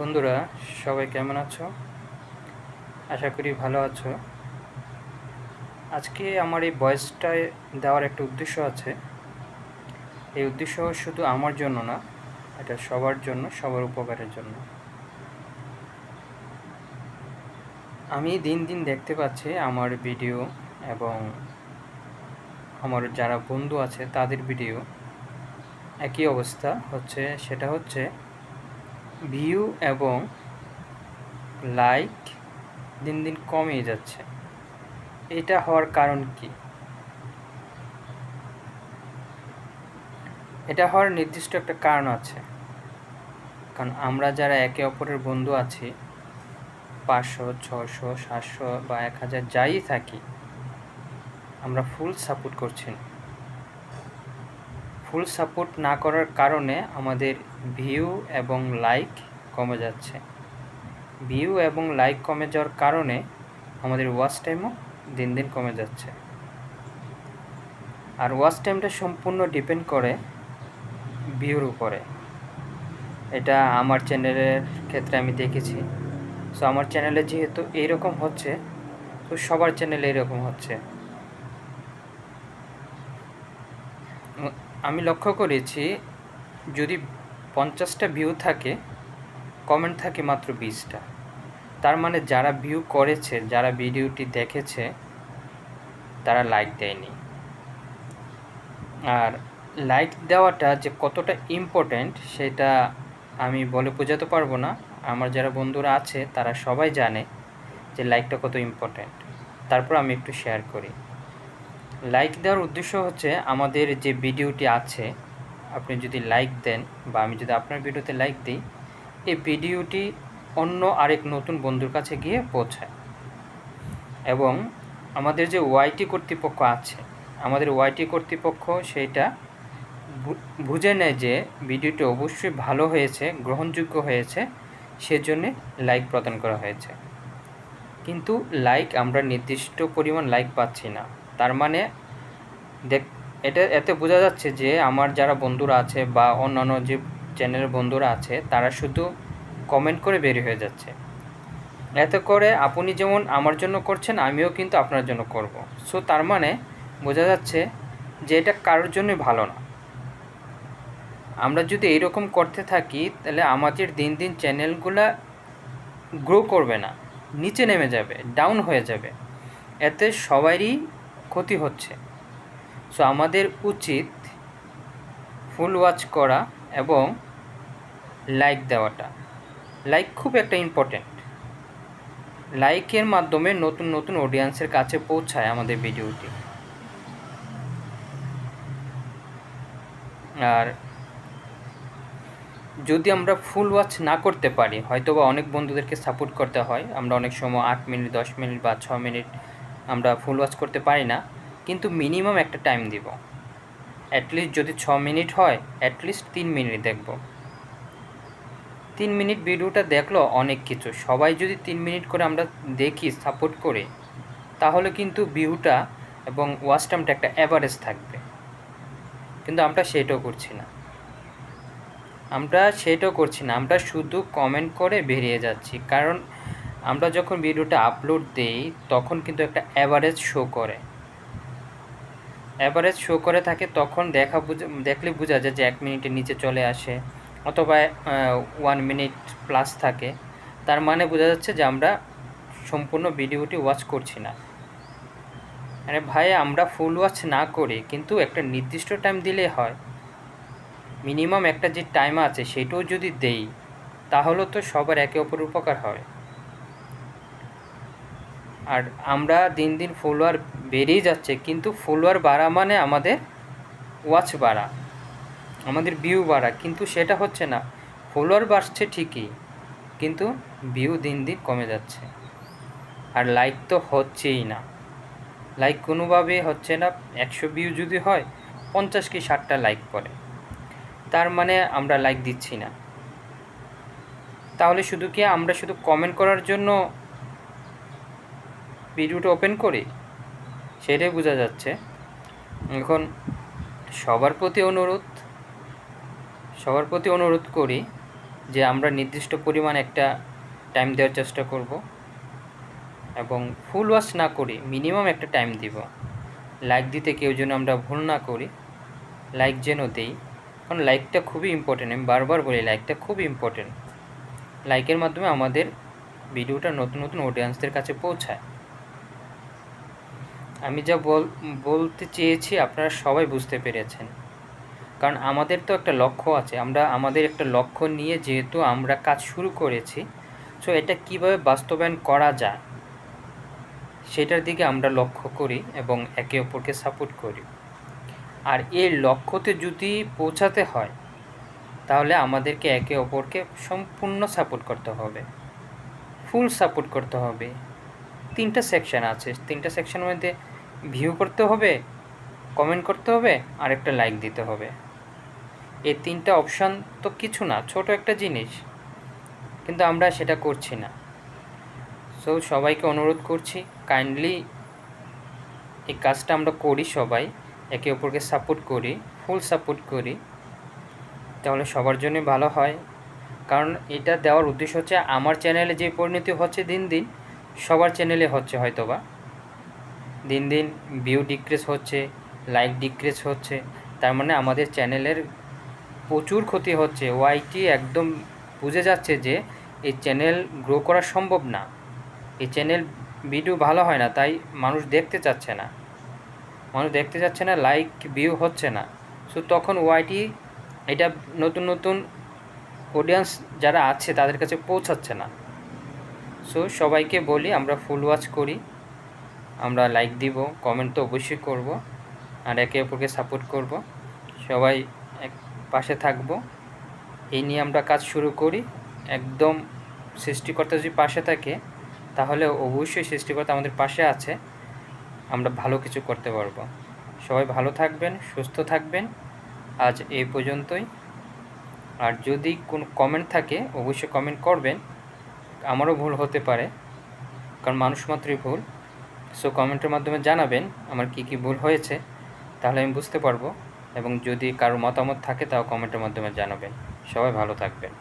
বন্ধুরা, সবাই কেমন আছো? আশা করি ভালো আছো। আজকে আমার এই ভয়েসটায় দেওয়ার একটা উদ্দেশ্য আছে। এই উদ্দেশ্য শুধু আমার জন্য না, এটা সবার জন্য, সবার উপকারের জন্য। আমি দিন দিন দেখতে পাচ্ছি আমার ভিডিও এবং আমার যারা বন্ধু আছে তাদের ভিডিও। একই অবস্থা হচ্ছে, সেটা হচ্ছে ভিউ এবং লাইক দিন দিন কমে যাচ্ছে। এটা হওয়ার কারণ কি? এটা হওয়ার নির্দিষ্ট একটা কারণ আছে। কারণ আমরা যারা একে অপরের বন্ধু আছি, পাঁচশো ছশো সাতশো বা এক হাজার যাই থাকি, আমরা ফুল সাপোর্ট করছি না। ফুল সাপোর্ট না করার কারণে আমাদের ভিউ এবং লাইক কমে যাচ্ছে। ভিউ এবং লাইক কমে যাওয়ার কারণে আমাদের ওয়াচ টাইমও দিন দিন কমে যাচ্ছে। আর ওয়াচ টাইমটা সম্পূর্ণ ডিপেন্ড করে ভিউর উপরে। এটা আমার চ্যানেলের ক্ষেত্রে আমি দেখেছি। সো আমার চ্যানেলে যেহেতু এইরকম হচ্ছে, তো সবার চ্যানেলে এরকম হচ্ছে। আমি লক্ষ্য করেছি, যদি পঞ্চাশটা ভিউ থাকে কমেন্ট থাকে মাত্র বিশটা। তার মানে যারা ভিউ করেছে, যারা ভিডিওটি দেখেছে, তারা লাইক দেয়নি। আর লাইক দেওয়াটা যে কতটা ইম্পর্ট্যান্ট সেটা আমি বলে বোঝাতে পারব না। আমার যারা বন্ধুরা আছে, তারা সবাই জানে যে লাইকটা কত ইম্পর্ট্যান্ট তারপর আমি একটু শেয়ার করি। লাইক দেওয়ার উদ্দেশ্য হচ্ছে আমাদের যে ভিডিওটি আছে, আপনি যদি লাইক দেন বা আমি যদি আপনার ভিডিওতে লাইক দিই, এই ভিডিওটি অন্য আরেক নতুন বন্ধুর কাছে গিয়ে পৌঁছায়। এবং আমাদের যে ওয়াইটি কর্তৃপক্ষ আছে, আমাদের ওয়াইটি কর্তৃপক্ষ সেইটা বুঝে নেয় যে ভিডিওটি অবশ্যই ভালো হয়েছে, গ্রহণযোগ্য হয়েছে, সেজন্যে লাইক প্রদান করা হয়েছে। কিন্তু লাইক আমরা নির্দিষ্ট পরিমাণ লাইক পাচ্ছি না। তার মানে দেখ, এটা, এতে বোঝা যাচ্ছে যে আমার যারা বন্ধুরা আছে বা অন্যান্য যে চ্যানেলের বন্ধুরা আছে, তারা শুধু কমেন্ট করে বের হয়ে যাচ্ছে। এতে করে আপনি যেমন আমার জন্য করছেন, আমিও কিন্তু আপনার জন্য করব। সো তার মানে বোঝা যাচ্ছে যে এটা কারোর জন্যই ভালো না। আমরা যদি এইরকম করতে থাকি, তাহলে আমাদের দিন দিন চ্যানেলগুলা গ্রো করবে না, নিচে নেমে যাবে ডাউন হয়ে যাবে। এতে সবারই ক্ষতি হচ্ছে। সো আমাদের উচিত ফুল ওয়াচ করা এবং লাইক দেওয়াটা। লাইক খুব একটা ইম্পর্টেন্ট লাইকের মাধ্যমে নতুন নতুন অডিয়েন্সের কাছে পৌঁছায় আমাদের ভিডিওটি আর যদি আমরা ফুল ওয়াচ না করতে পারি হয়তো বা অনেক বন্ধুদেরকে সাপোর্ট করতে হয়। আমরা অনেক সময় আট মিনিট, দশ মিনিট বা ছ মিনিট আমরা ফুল ওয়াচ করতে পারি না। কিন্তু মিনিমাম একটা টাইম দিব। অ্যাটলিস্ট যদি ছ মিনিট হয় অ্যাটলিস্ট তিন মিনিট দেখব। তিন মিনিট ভিডিওটা দেখল অনেক কিছু। সবাই যদি তিন মিনিট করে আমরা দেখি সাপোর্ট করে, তাহলে কিন্তু ভিউটা এবং ওয়াচ একটা অ্যাভারেজ থাকবে। কিন্তু আমরা সেটাও করছি না। আমরা সেটাও করছি না। আমরা শুধু কমেন্ট করে বেরিয়ে যাচ্ছি। কারণ আমরা যখন ভিডিওটা আপলোড দিই, তখন কিন্তু একটা অ্যাভারেজ শো করে। অ্যাভারেজ শো করে থাকে, তখন দেখা বুঝে, দেখলে বোঝা যায় যে এক মিনিটের নিচে চলে আসে অথবা ওয়ান মিনিট প্লাস থাকে। তার মানে বোঝা যাচ্ছে যে আমরা সম্পূর্ণ ভিডিওটি ওয়াচ করছি না। মানে ভাই, আমরা ফুল ওয়াচ না করি কিন্তু একটা নির্দিষ্ট টাইম দিলে হয়। মিনিমাম একটা যে টাইম আছে সেটাও যদি দেই, তাহলে তো সবার একে অপরের উপকার হয়। আর আমরা দিন দিন ফলোয়ার বেড়েই যাচ্ছে, কিন্তু ফলোয়ার বাড়া মানে আমাদের ওয়াচ বাড়া, আমাদের ভিউ বাড়া, কিন্তু সেটা হচ্ছে না। ফলোয়ার বাড়ছে ঠিকই, কিন্তু ভিউ দিন দিন কমে যাচ্ছে। আর লাইক তো হচ্ছেই না। লাইক কোনোভাবে হচ্ছে না, একশো ভিউ যদি হয়, পঞ্চাশ কি ষাটটা লাইক পড়ে। তার মানে আমরা লাইক দিচ্ছি না। তাহলে শুধু কি আমরা শুধু কমেন্ট করার জন্য ভিডিওটা ওপেন করি? সেটাই বোঝা যাচ্ছে। এখন সবার প্রতি অনুরোধ, সবার প্রতি অনুরোধ করি যে আমরা নির্দিষ্ট পরিমাণ একটা টাইম দেওয়ার চেষ্টা করব এবং ফুল ওয়াশ না করি মিনিমাম একটা টাইম দিব। লাইক দিতে কেউ যেন আমরা ভুল না করি লাইক যেন দেই। কারণ লাইকটা খুবই ইম্পর্টেন্ট আমি বারবার বলি লাইকটা খুব ইম্পর্টেন্ট লাইকের মাধ্যমে আমাদের ভিডিওটা নতুন নতুন অডিয়েন্সদের কাছে পৌঁছায়। আমি যা বল, বলতে চেয়েছি আপনারা সবাই বুঝতে পেরেছেন। কারণ আমাদের তো একটা লক্ষ্য আছে, আমরা আমাদের একটা লক্ষ্য নিয়ে যেহেতু আমরা কাজ শুরু করেছি সো এটা কীভাবে বাস্তবায়ন করা যায়, সেটার দিকে আমরা লক্ষ্য করি এবং একে অপরকে সাপোর্ট করি। আর এই লক্ষ্যতে যদি পৌঁছাতে হয়, তাহলে আমাদেরকে একে অপরকে সম্পূর্ণ সাপোর্ট করতে হবে। ফুল সাপোর্ট করতে হবে। তিনটা সেকশন আছে, তিনটা সেকশনের মধ্যে ভিউ করতে হবে কমেন্ট করতে হবে আর একটা লাইক দিতে হবে। এই তিনটা অপশান তো কিছু না, ছোট একটা জিনিস, কিন্তু আমরা সেটা করছি না। সো সবাইকে অনুরোধ করছি কাইন্ডলি এই কাজটা আমরা করি সবাই, একে অপরকে সাপোর্ট করি ফুল সাপোর্ট করি, তাহলে সবার জন্য ভালো হয়। কারণ এটা দেওয়ার উদ্দেশ্য হচ্ছে, আমার চ্যানেলে যে পরিণতি হচ্ছে দিন দিন, সবার চ্যানেলে হচ্ছে হয়তোবা। দিন দিন ভিউ ডিক্রিজ হচ্ছে লাইক ডিক্রিজ হচ্ছে। তার মানে আমাদের চ্যানেলের প্রচুর ক্ষতি হচ্ছে। ওয়াইটি একদম বুঝে যাচ্ছে যে এই চ্যানেল গ্রো করা সম্ভব না। এই চ্যানেল ভিডিও ভালো হয় না, তাই মানুষ দেখতে চাচ্ছে না। মানুষ দেখতে চাচ্ছে না লাইক ভিউ হচ্ছে না। সো তখন ওয়াইটি এটা নতুন নতুন অডিয়েন্স যারা আছে, তাদের কাছে পৌঁছাচ্ছে না। সো সবাইকে বলি, আমরা ফুল ওয়াচ করি। আমরা লাইক দিব কমেন্ট তো অবশ্যই করব, আর একে অপরকে সাপোর্ট করব। সবাই এক পাশে থাকব। এই নিয়ে আমরা কাজ শুরু করি। একদম সৃষ্টিকর্তা যদি পাশে থাকে, তাহলে অবশ্যই সৃষ্টিকর্তা আমাদের পাশে আছে। আমরা ভালো কিছু করতে পারব। সবাই ভালো থাকবেন, সুস্থ থাকবেন। আজ এই পর্যন্তই। আর যদি কোনো কমেন্ট থাকে, অবশ্যই কমেন্ট করবেন। আমারও ভুল হতে পারে, কারণ মানুষ মাত্রই ভুল। সো কমেন্টের মাধ্যমে জানাবেন আমার কি কি ভুল হয়েছে, তাহলে আমি বুঝতে পারব। এবং যদি কারও মতামত থাকে, তাও কমেন্টের মাধ্যমে জানাবেন। সবাই ভালো থাকবেন।